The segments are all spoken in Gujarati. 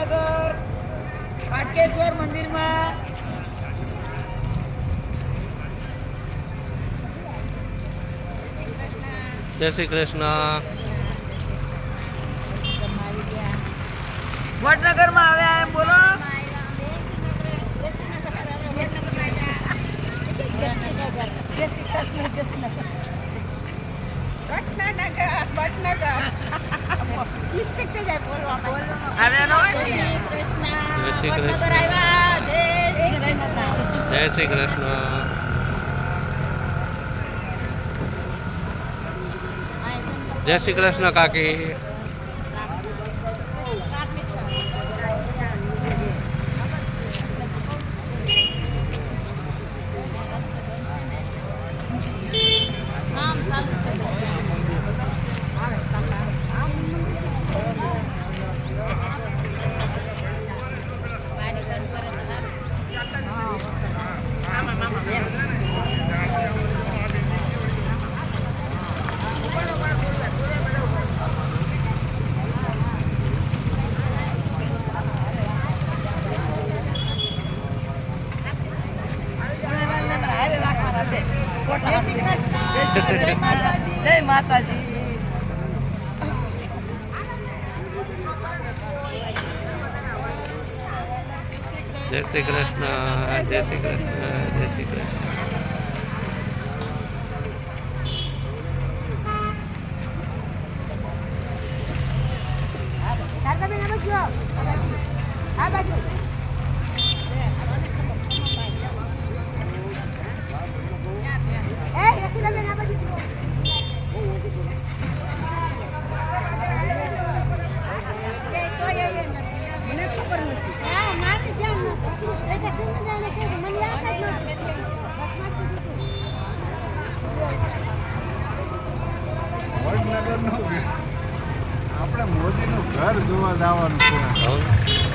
વડનગર પાટકેશ્વર મંદિરમાં. જય શ્રી કૃષ્ણ. વડનગરમાં આવ્યા એમ બોલો આવ્યા ન હોય? જય શ્રી કૃષ્ણ જય શ્રી કૃષ્ણ જય શ્રી કૃષ્ણ કાકી. જય માતાજી. જય શ્રી કૃષ્ણ જય શ્રી કૃષ્ણ જય શ્રી કૃષ્ણ. મને ઘર જોવા જવાનું છે.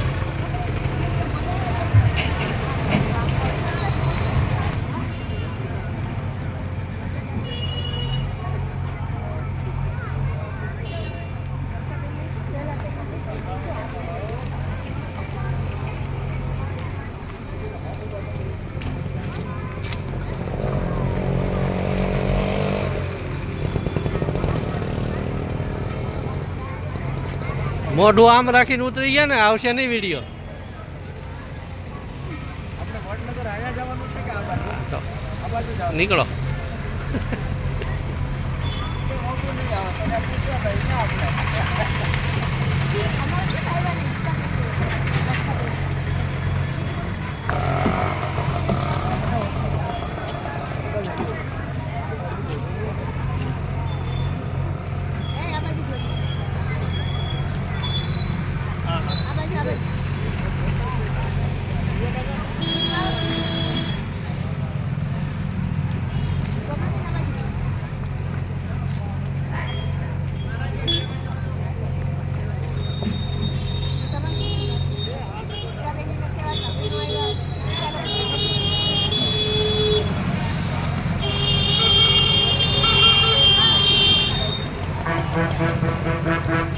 મોઢું આમ રાખીને ઉતરી ગયા ને આવશે નહીં વીડિયો આપણે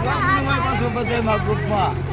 હમ ગ્રુપમાં